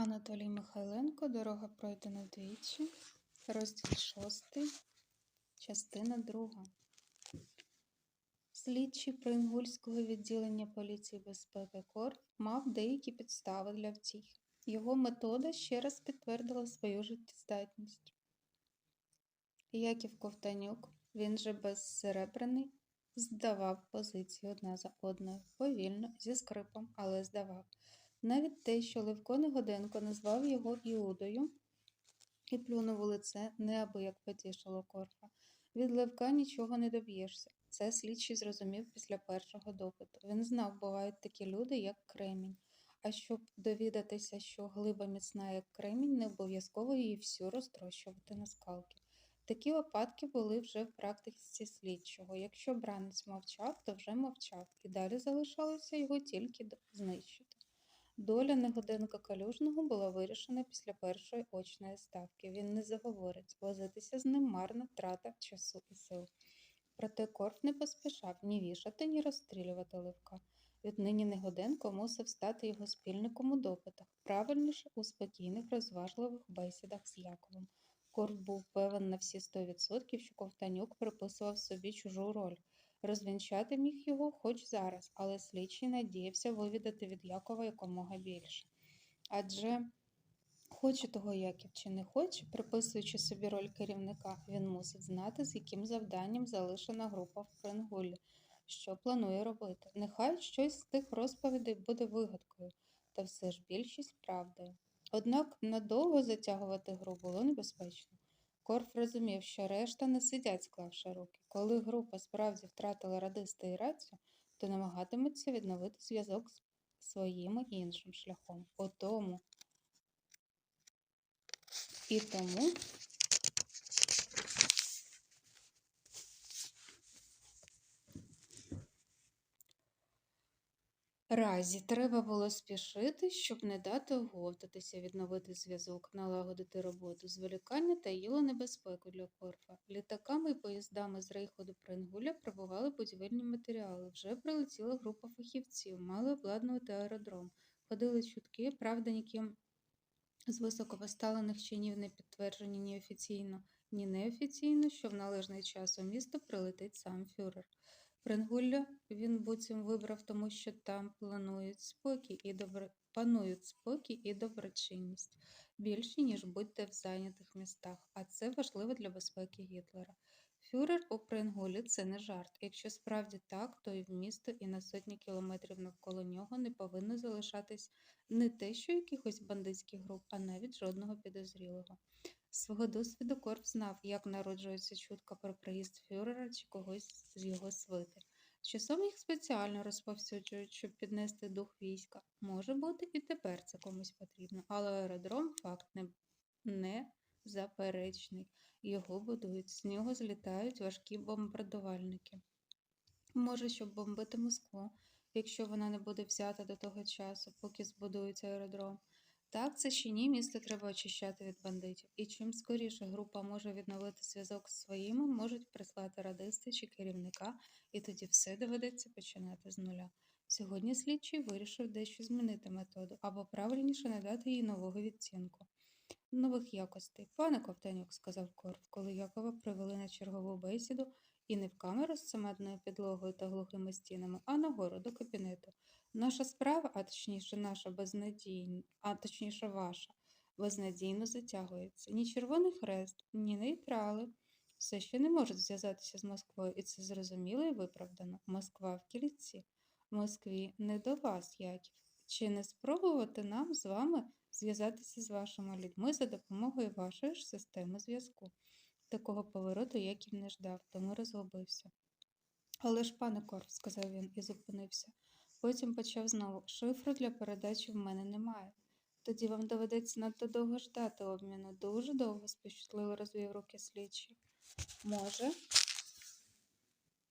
Анатолій Михайленко Дорога пройдена двічі. Розділ шостий, частина друга. Слідчий Приінгульського відділення поліції безпеки КОР мав деякі підстави для втіхи. Його метода ще раз підтвердила свою життєздатність. Яків Ковтанюк, він же безсеребрений, здавав позиції одна за одною, повільно, зі скрипом, але здавав. Навіть те, що Левко Негоденко назвав його Іудою і плюнув у лице, неабияк потішило Корфа. Від Левка нічого не доб'єшся. Це слідчий зрозумів після першого допиту. Він знав, бувають такі люди, як кремінь. А щоб довідатися, що глиба міцна, як кремінь, не обов'язково її всю розтрощувати на скалки. Такі випадки були вже в практиці слідчого. Якщо бранець мовчав, то вже мовчав, і далі залишалося його тільки знищити. Доля Негоденка Калюжного була вирішена після першої очної ставки. Він не заговорить, возитися з ним марна трата часу і сил. Проте Корф не поспішав ні вішати, ні розстрілювати Левка. Віднині Негоденко мусив стати його спільником у допитах, правильніше у спокійних, розважливих бесідах з Яковом. Корф був певен на всі 100%, що Ковтанюк приписував собі чужу роль. Розвінчати міг його хоч зараз, але слідчий надіявся вивідати від Якова якомога більше. Адже, хоче того Яків чи не хоче, приписуючи собі роль керівника, він мусить знати, з яким завданням залишена група в Прингулі, що планує робити. Нехай щось з тих розповідей буде вигадкою, та все ж більшість правдою. Однак надовго затягувати гру було небезпечно. Корф розумів, що решта не сидять, склавши руки. Коли група справді втратила радиста і рацію, то намагатиметься відновити зв'язок з своїм іншим шляхом. По тому і тому разі треба було спішити, щоб не дати оговтатися, відновити зв'язок, налагодити роботу. Зволікання таїло небезпеку для Корфа. Літаками і поїздами з рейху до Прингуля прибували будівельні матеріали. Вже прилетіла група фахівців, мали обладнувати аеродром. Ходили чутки, правда, ніким з високопоставлених чинів не підтверджені ні офіційно, ні неофіційно, що в належний час у місто прилетить сам фюрер. Прингулля він буцім вибрав, тому що там планують спокій і добро... панують спокій і доброчинність більше, ніж будь-де в зайнятих містах, а це важливо для безпеки Гітлера. Фюрер у Прингулі це не жарт. Якщо справді так, то і в місто, і на сотні кілометрів навколо нього не повинно залишатись не те, що якихось бандитських груп, а навіть жодного підозрілого. Свого досвіду Корф знав, як народжується чутка про приїзд фюрера чи когось з його свити. Часом їх спеціально розповсюджують, щоб піднести дух війська. Може бути, і тепер це комусь потрібно, але аеродром факт не, не заперечний. Його будують, з нього злітають важкі бомбардувальники. Може, щоб бомбити Москву, якщо вона не буде взята до того часу, поки збудується аеродром. Так, це чи ні, місто треба очищати від бандитів. І чим скоріше група може відновити зв'язок з своїми, можуть прислати радисти чи керівника, і тоді все доведеться починати з нуля. Сьогодні слідчий вирішив дещо змінити методу, або правильніше надати їй нового відцінку. Нових якостей. Пане Ковтанюк, сказав Корф, коли Якова привели на чергову бесіду і не в камеру з цементною підлогою та глухими стінами, а нагору до кабінету. Наша справа, а точніше наша безнадійна, а точніше ваша, безнадійно затягується. Ні Червоний Хрест, ні нейтрали. Все ще не можуть зв'язатися з Москвою, і це зрозуміло і виправдано. Москва в кільці. Москві не до вас, Яків. Чи не спробувати нам з вами зв'язатися з вашими людьми за допомогою вашої ж системи зв'язку? Такого повороту Яків не ждав, тому розгубився. Але ж, пане Корф, сказав він і зупинився. Потім почав знову. Шифру для передачі в мене немає. Тоді вам доведеться надто довго ждати обміну. Дуже довго, співчутливо розвів руки слідчий. Може,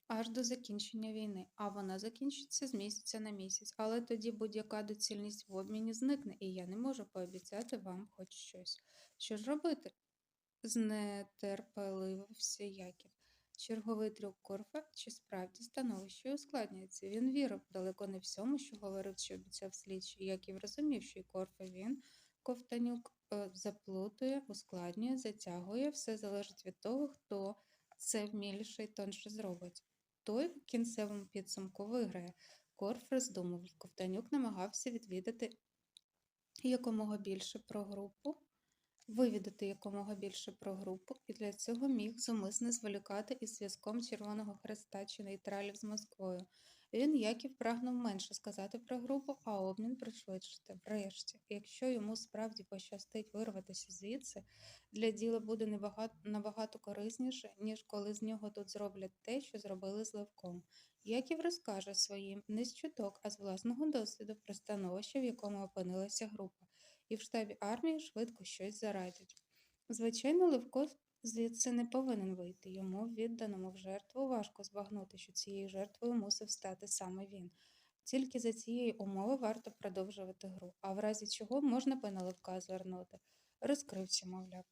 аж до закінчення війни, а вона закінчиться з місяця на місяць. Але тоді будь-яка доцільність в обміні зникне, і я не можу пообіцяти вам хоч щось. Що ж робити? Знетерпеливився Яків. Черговий трюк Корфа чи справді становище ускладнюється. Він вірив далеко не всьому, що говорив чи обіцяв слідчий. Яків розумів, що і Корф, він Ковтанюк е, заплутує, ускладнює, затягує. Все залежить від того, хто це вміліше і тонше зробить. Той в кінцевому підсумку виграє. Корф роздумував. Ковтанюк намагався відвідати якомога більше про групу, вивідати якомога більше про групу, і для цього міг зумисне зволікати із зв'язком Червоного Хреста чи нейтралів з Москвою. Він, як і прагнув менше сказати про групу, а обмін пришвидшити. Врешті, якщо йому справді пощастить вирватися звідси, для діла буде небагато, набагато корисніше, ніж коли з нього тут зроблять те, що зробили з Левком. Яків розкаже своїм не з чуток, а з власного досвіду про становище, в якому опинилася група, і в штабі армії швидко щось зарадять. Звичайно, Левко звідси не повинен вийти. Йому, відданому в жертву, важко збагнути, що цією жертвою мусив стати саме він. Тільки за цієї умови варто продовжувати гру, а в разі чого можна би на Левка звернути. Розкрився, мовляв.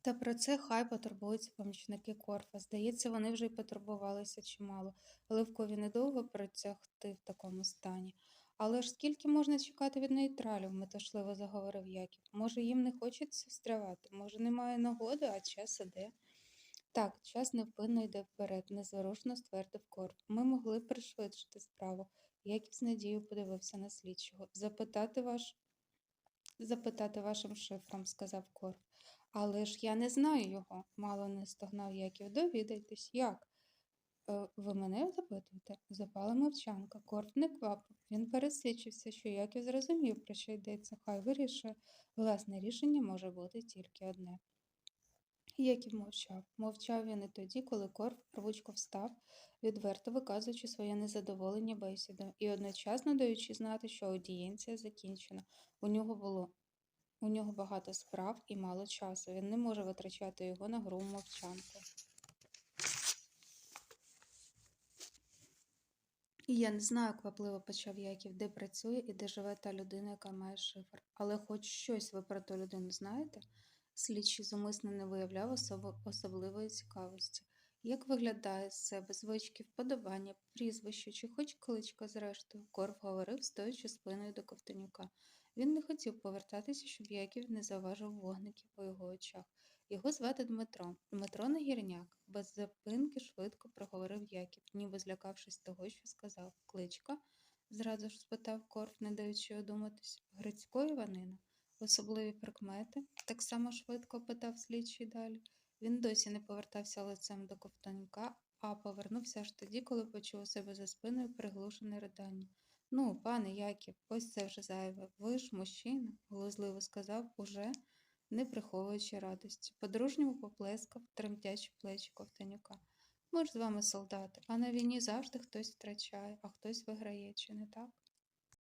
Та про це хай потурбуються помічники Корфа. Здається, вони вже й потурбувалися чимало. Левкові недовго протягти в такому стані. Але ж скільки можна чекати від нейтралів, метушливо заговорив Яків. Може, їм не хочеться встрявати, може, немає нагоди, а час іде. Так, час невпинно йде вперед, незворушно ствердив Корф. Ми могли пришвидшити справу. Яків з надією подивився на слідчого. Запитати ваш... Запитати вашим шифром, сказав Корф. Але ж я не знаю його, мало не стогнав Яків. Довідайтесь, як? «Е, Ви мене запитуєте? Запала мовчанка. Корф не квапив. Він пересвідчився, що Яків зрозумів, про що йдеться. Хай вирішує. Власне рішення може бути тільки одне. Яків мовчав. Мовчав він і тоді, коли Корф рвучко встав, відверто виказуючи своє незадоволення бесідою і одночасно даючи знати, що аудієнція закінчена. У нього було у нього багато справ і мало часу. Він не може витрачати його на гру в І я не знаю, квапливо почав Яків, де працює і де живе та людина, яка має шифр. Але хоч щось ви про ту людину знаєте, слідчий зумисно не виявляв особо- особливої цікавості. Як виглядає з себе звички, вподобання, прізвище чи хоч кличка зрештою, Корф говорив, стоячи спиною до Ковтонюка. Він не хотів повертатися, щоб Яків не заважив вогників у його очах. Його звати Дмитро. Дмитро Нагірняк. Без запинки швидко проговорив Яків, ніби злякавшись того, що сказав. Кличка? зразу ж спитав Корф, не даючи одуматись. Грицько Іванина? Особливі прикмети? Так само швидко питав слідчий далі. Він досі не повертався лицем до ковтонька, а повернувся аж тоді, коли почув у себе за спиною приглушене ридання. Ну, пане Яків, ось це вже зайве. Ви ж мужчина, глузливо сказав, уже не приховуючи радості. По-дружньому поплескав, тремтячі плечі ковтанюка. Ми ж з вами солдати, а на війні завжди хтось втрачає, а хтось виграє, чи не так?